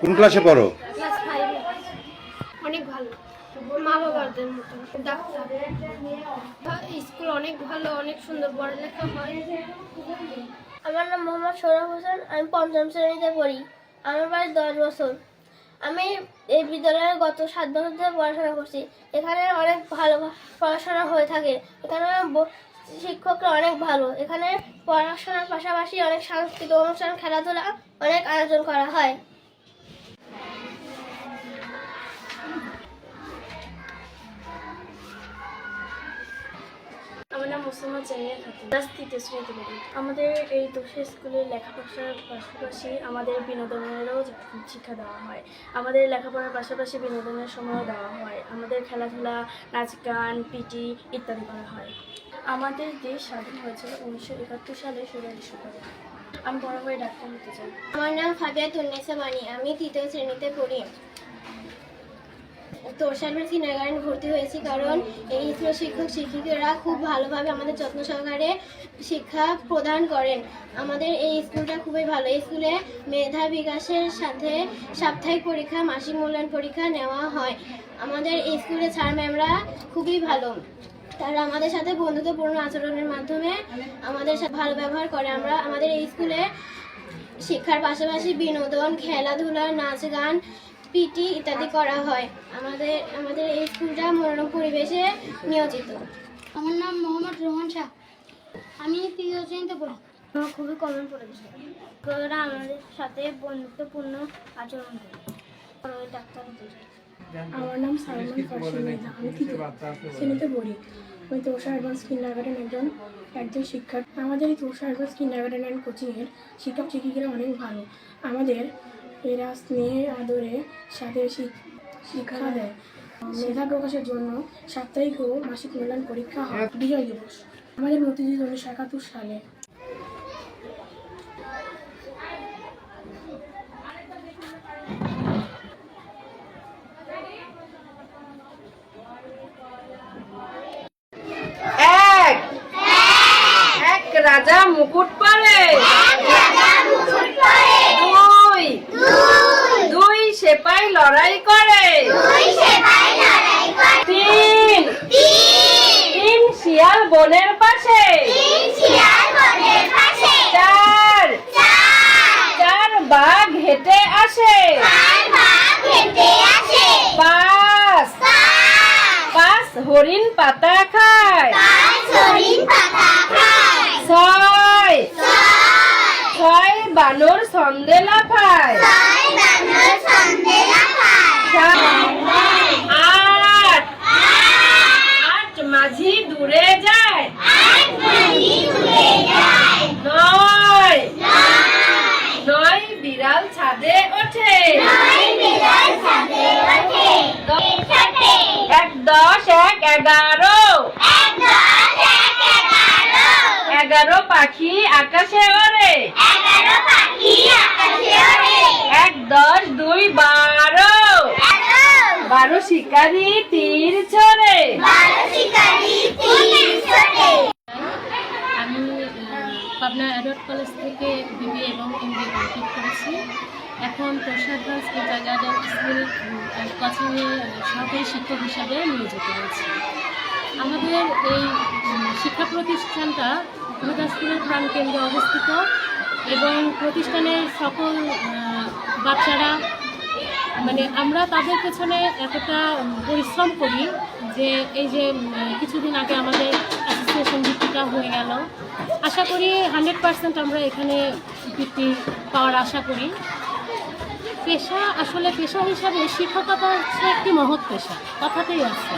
কোন ক্লাসে পড়ো? অনেক ভালো। মতো। ডাক্তার। স্কুল অনেক ভালো অনেক সুন্দর পড়ালেখা হয়। আমার নাম মোহাম্মদ সৌরভ হোসেন আমি পঞ্চম শ্রেণীতে পড়ি। আমার বয়স দশ বছর। আমি এই বিদ্যালয়ে গত সাত বছর ধরে পড়াশোনা করছি। এখানে অনেক ভালো পড়াশোনা হয়ে থাকে। এখানে শিক্ষকরা অনেক ভালো। এখানে পড়াশোনার পাশাপাশি অনেক সাংস্কৃতিক অনুষ্ঠান খেলাধুলা অনেক আয়োজন করা হয়। মুসলমান চাইয়া খাতুন ক্লাস তৃতীয় শ্রেণীতে পড়ি আমাদের এই দোষের স্কুলে লেখাপড়ার পাশাপাশি আমাদের বিনোদনেরও শিক্ষা দেওয়া হয়। আমাদের লেখাপড়ার পাশাপাশি বিনোদনের সময়ও দেওয়া হয়। আমাদের খেলাধুলা, নাচ, গান, পিটি ইত্যাদি করা হয়। আমাদের দেশ স্বাধীন হয়েছিল উনিশশো একাত্তর সালে ষোলো ডিসেম্বরে আমি বড় হয়ে ডাক্তার হতে চাই। আমার নাম ফাবিয়া তুন্নেসা আমি তৃতীয় শ্রেণীতে পড়ি। তোরসালবের কিনাগার্ডেন ভর্তি হয়েছি কারণ এই স্কুলের শিক্ষক শিক্ষিকারা খুব ভালোভাবে আমাদের যত্ন সহকারে শিক্ষা প্রদান করেন। আমাদের এই স্কুলটা খুবই ভালো। এই স্কুলে মেধা বিকাশের সাথে সাপ্তাহিক পরীক্ষা, মাসিক মূল্যায়ন পরীক্ষা নেওয়া হয়। আমাদের এই স্কুলের স্যার, ম্যামরা খুবই ভালো। তারা আমাদের সাথে বন্ধুত্বপূর্ণ আচরণের মাধ্যমে আমাদের সাথে ভালো ব্যবহার করে। আমরা আমাদের এই স্কুলে শিক্ষার পাশাপাশি বিনোদন, খেলাধুলা, নাচ গান পিটি ইত্যাদি করা হয়। আমাদের আমাদের এই স্কুলটা মনোরম পরিবেশে নিয়োজিত। আমার নাম মোহাম্মদ রোহন শাহ। আমি তৃতীয় শ্রেণীতে পড়ি। আমার খুবই কমন পড়েছে ওরা আমাদের সাথে বন্ধুত্বপূর্ণ আচরণ করে। ডাক্তার হতে আমার নাম সালমান আমি শ্রেণীতে পড়ি। আমি তোষা অ্যাডভান্স কিন্ডার গার্ডেন একজন একজন শিক্ষার্থী আমাদের এই Tosha advance kindergarten and কোচিংয়ের শিক্ষক শিক্ষিকারা অনেক ভালো। আমাদের এরা স্নেহে, আদরে সাথে শিক্ষা দেয়। মেধা প্রকাশের জন্য সাপ্তাহিক ও মাসিক মূল্যায়ন পরীক্ষা হয়। বিজয় দিবস। আমাদের মতিঝিল উনিশশো একাত্তর সালে। রাজা মুকুট পরে দুই দুই সেপাই লড়াই করে। তিন। তিন। শিয়াল বনের পাশে। চার। চার। বাঘ হেঁটে আসে। পাঁচ। পাঁচ। হরিণ পাতা খায়। ছয় ছয়। বানর ছন্দে লাফায় আট। আট। মাঝি দূরে যায়। নয়। নয়। বিড়াল ছাদে ওঠে। এক দশ এক এগারো। এগারো পাখি আকাশে ওড়ে। এক দশ দুই বারো। বারো। শিকারি তীর চড়ে। আমি আহ, পাবনা অ্যাডওয়ার্ড কলেজ থেকে বিবি এবং এমবি কমপ্লিট করেছি। এখন প্রসাদ দাস গার্ডেন স্কুল কোচিংয়ে সহকারী শিক্ষক হিসাবে নিয়োজিত রয়েছি। আমাদের এই শিক্ষা প্রতিষ্ঠানটা গুরুদাসপুরের প্রাণকেন্দ্রে অবস্থিত এবং প্রতিষ্ঠানের সকল বাচ্চারা মানে আমরা তাদের পেছনে এতটা পরিশ্রম করি যে এই যে কিছুদিন আগে আমাদের অ্যাসোসিয়েশন ভিত্তিটা হয়ে গেল। আশা করি হান্ড্রেড পার্সেন্ট আমরা এখানে বৃত্তি পাওয়ার আশা করি। পেশা, আসলে পেশা হিসাবে শিক্ষকতা হচ্ছে একটি মহৎ পেশা, কথাতেই আছে।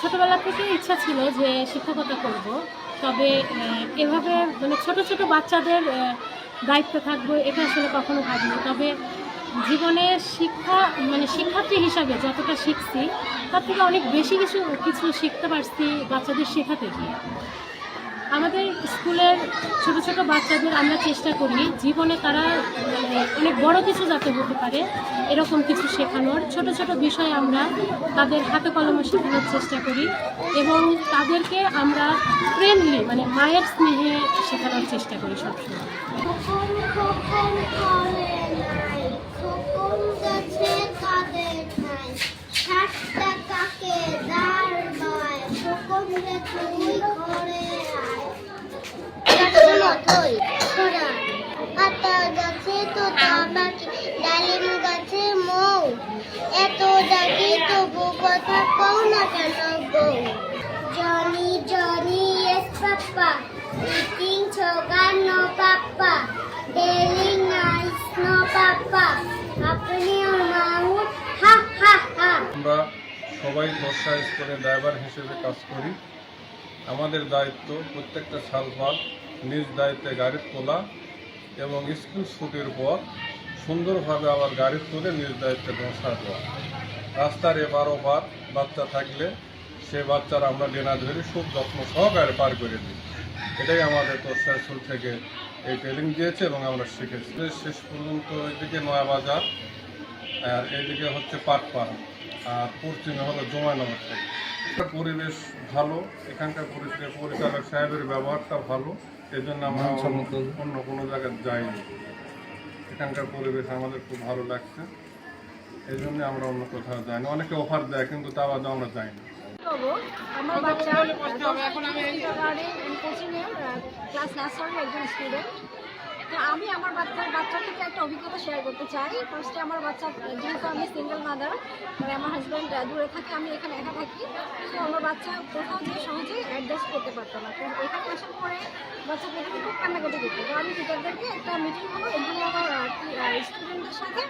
ছোটবেলা থেকে ইচ্ছা ছিল যে শিক্ষকতা করব। তবে এভাবে মানে ছোট ছোট বাচ্চাদের দায়িত্ব থাকব এটা আসলে কখনো ভাবিনি। তবে জীবনে শিক্ষা মানে শিক্ষার্থী হিসাবে যতটা শিখছি, তার থেকে অনেক বেশি কিছু কিছু শিখতে পারছি বাচ্চাদের শেখাতে গিয়ে। আমাদের স্কুলের ছোট ছোট বাচ্চাদের আমরা চেষ্টা করি, জীবনে তারা মানে অনেক বড় কিছু যাতে হতে পারে, এরকম কিছু শেখানোর। ছোট ছোট বিষয় আমরা তাদের হাতে কলমে শেখানোর চেষ্টা করি এবং তাদেরকে আমরা ফ্রেন্ডলি মানে মায়ের স্নেহে শেখানোর চেষ্টা করি সবসময়। শোনো আতা গাছে তো তামাকি, ডালিম গাছে মৌ। এত ডাকি তবু কথা কও না কেন বউ Johnny Johnny yes papa eating chogan no papa telling nice no papa আপনি মাউথ হা হা হা। আমরা সবাই দশা স্কুলে ড্রাইভার হিসেবে কাজ করি। আমাদের দায়িত্ব প্রত্যেকটা সালপাত নিজ দায়িত্বে গাড়ি তোলা এবং স্কুল ছুটির পর সুন্দরভাবে আবার গাড়ি তুলে নিজ দায়িত্বে পৌঁছা দেওয়া। রাস্তার এবার ওপার বাচ্চা থাকলে সে বাচ্চার আমরা ডেনা ধরে খুব যত্ন সহকারে পার করে দিই। এটাই আমাদের দশা স্কুল থেকে এই ট্রেনিং দিয়েছে এবং আমরা শিখেছি। শেষ পর্যন্ত এদিকে নয়াবাজার, আর এইদিকে হচ্ছে পাটপাড়া, আর পশ্চিমে হলো জমানগর থেকে। পরিবেশ ভালো, এখানকার পরিচালক সাহেবের ব্যবহারটা ভালো। এই জন্য আমরা অন্য কোনো জায়গায় যাইনি। এখানকার পরিবেশ আমাদের খুব ভালো লাগছে। এই জন্য আমরা অন্য কোথাও যাই না অনেকে অফার দেয় কিন্তু তা বাদে আমরা যাইনি। আমার বাচ্চা কোচিংয়ে ক্লাস নার্সারি একজন স্টুডেন্ট আমি আমার বাচ্চার বাচ্চার থেকে একটা অভিজ্ঞতা শেয়ার করতে চাই। ফার্স্টে আমার বাচ্চা, যেহেতু আমি সিঙ্গেল মাদার মানে আমার হাজব্যান্ড দূরে থাকে, আমি এখানে একা থাকি। তো আমার বাচ্চা কোথাও গিয়ে সহজে অ্যাডজাস্ট করতে পারতো না। তো এখানে আসার পরে বাচ্চা প্রথমে খুব কান্নাকাটি করতো। তো আমি টিচারদেরকে একটা মিটিং হলো এখানে আমার স্টুডেন্টদের সাথে,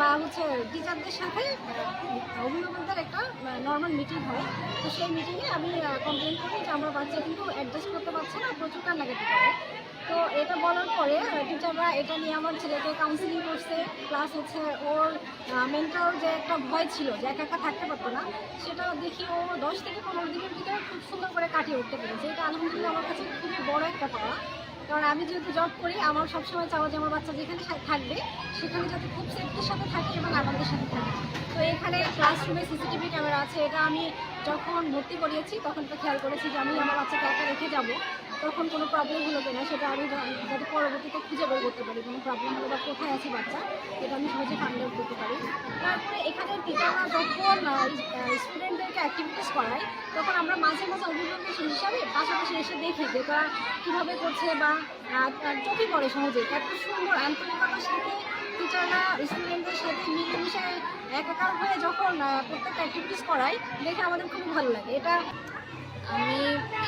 বা হচ্ছে টিচারদের সাথে অভিভাবকদের একটা নর্মাল মিটিং হয়। তো সেই মিটিংয়ে আমি কমপ্লেন করি যে আমার বাচ্চা কিন্তু অ্যাডজাস্ট করতে পারছে না, প্রচুর কান্নাকাটি করে। তো এটা বলার পরে টিচাররা এটা নিয়ে আমার ছেলেকে কাউন্সিলিং করছে। প্লাস হচ্ছে ওর মেন্টাল যে একটা ভয় ছিল যে একা একা থাকতে পারতো না, সেটা দেখি ও দশ থেকে পনেরো দিনের ভিতরে খুব সুন্দর করে কাটিয়ে উঠতে পেরেছে। এটা আলহামদুলিল্লাহ আমার কাছে খুবই বড় একটা পাওয়া। কারণ আমি যেহেতু জব করি, আমার সবসময় চাওয়া যে আমার বাচ্চা যেখানে থাকবে, সেখানে যাতে খুব সেফটির সাথে থাকে এবং আমাদের সাথে থাকে। তো এখানে ক্লাসরুমে সিসিটিভি ক্যামেরা আছে। এটা আমি যখন ভর্তি করিয়েছি, তখন তো খেয়াল করেছি যে আমি আমার বাচ্চাকে একা রেখে যাব। তখন কোনো প্রবলেম হলো কিনা সেটা আমি যাতে পরবর্তীতে খুঁজে বের করতে পারি, কোনো প্রবলেম হলো বা কোথায় আছে বাচ্চা, এটা আমি সহজে ফাইন্ড আউট করতে পারি। তারপরে এখানে টিচাররা যখন স্টুডেন্টদেরকে অ্যাক্টিভিটিস করায় তখন আমরা মাঝে মাঝে অভিভাবক হিসাবে পাশাপাশি এসে দেখি যে তারা কীভাবে করছে বা চোখে পড়ে সহজে। এত সুন্দর আন্তরিকতার সাথে টিচাররা স্টুডেন্টদের সাথে মিলেমিশে একাকার হয়ে যখন প্রত্যেকটা অ্যাক্টিভিটিস করায়, দেখে আমাদের খুব ভালো লাগে। এটা আমি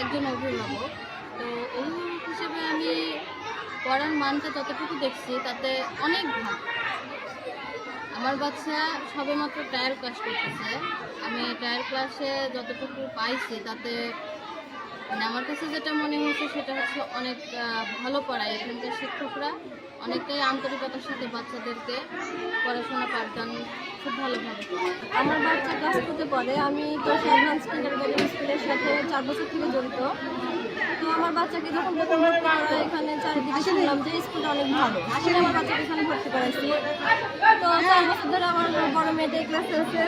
একজন অভিভাবক। তো এই হিসেবে আমি পড়ার মানটা যতটুকু দেখছি, তাতে অনেক ভালো। আমার বাচ্চা সবেমাত্র টায়ার ক্লাস করতেছে। আমি টায়ার ক্লাসে যতটুকু পাইছি, তাতে মানে আমার কাছে যেটা মনে হয়েছে সেটা হচ্ছে অনেক ভালো পড়ায় এখানকার শিক্ষকরা। অনেকটাই আন্তরিকতার সাথে বাচ্চাদেরকে পড়াশোনা পাঠদান খুব ভালোভাবে আমার বাচ্চা ক্লাস করতে পড়ে। আমি তো অ্যাডভান্স কিন্ডারগার্টেন স্কুলের সাথে চার বছর থেকে জড়িত। তো আমার বাচ্চাকে যখন প্রথম ভর্তি এখানে চারিদিকে শুনলাম যে স্কুলটা অনেক ভালো। আসলে আমার বাচ্চাকে এখানে ভর্তি করাইছি। তো চার বছর ধরে আমার বড় মেয়েটা ক্লাসে আছে।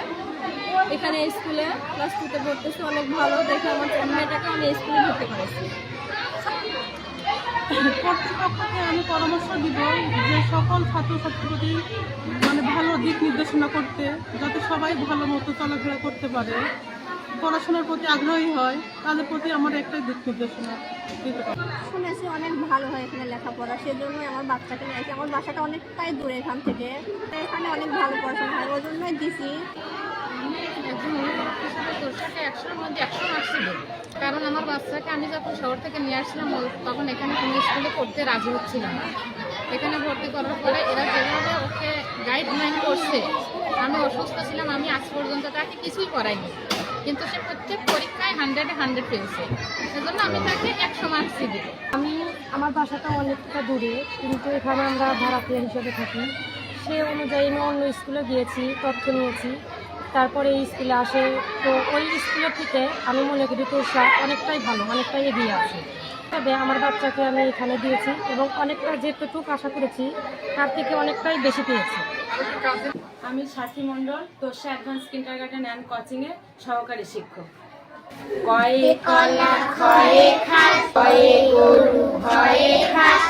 এখানে স্কুলে ক্লাস টুতে পড়তেছে অনেক ভালো দেখে আমার মেয়েটাকে আমি স্কুলে ভর্তি করাইছি কর্তৃপক্ষকে আমি পরামর্শ দিব যে সকল ছাত্রছাত্রীদের মানে ভালো দিক নির্দেশনা করতে যাতে সবাই ভালো মতো চলাফেরা করতে পারে। পড়াশোনার প্রতি আগ্রহী হয় তাদের প্রতি আমার একটাই দিক নির্দেশনা। দিতে পারে শুনেছি অনেক ভালো হয় এখানে লেখাপড়া সেজন্যই আমার বাচ্চাকে নিয়ে আসি। আমার বাসাটা অনেকটাই দূরে এখান থেকে। এখানে অনেক ভালো পড়াশোনা হয় ওই জন্যই দিছি। একশোর একশো কারণ আমার বাচ্চাকে আমি যখন শহর থেকে নিয়ে আসছিলাম তখন এখানে কোনো স্কুলে পড়তে রাজি হচ্ছিল না এখানে ভর্তি করার পরে এরা যেভাবে ওকে গাইডলাইন করছে আমি অসুস্থ ছিলাম আমি আজ পর্যন্ত তাকে কিছুই করাইনি কিন্তু সে প্রত্যেক পরীক্ষায় হান্ড্রেডে হান্ড্রেড পেয়েছে সেজন্য আমি তাকে একশো মার্কসই দেবো আমি আমার বাসাটা অনেকটা দূরে, কিন্তু এখানে আমরা ভাড়াটিয়া হিসেবে থাকি। সে অনুযায়ী আমি অন্য স্কুলে গিয়েছি, তথ্য নিয়েছি। তারপরে এই স্কুলে আসে। তো ওই স্কুলের থেকে আমি মনে করি তোষা অনেকটাই ভালো অনেকটাই এগিয়ে আছে। তবে আমার বাচ্চাকে আমি এখানে দিয়েছি এবং অনেকটা যেটুকু আশা করেছি তার থেকে অনেকটাই বেশি পেয়েছি। আমি Sathi Mondal Tosha advance kindergarten and কোচিংয়ে সহকারী শিক্ষক। কয়ে কলা খয়ে খাস কয়ে গরু খাস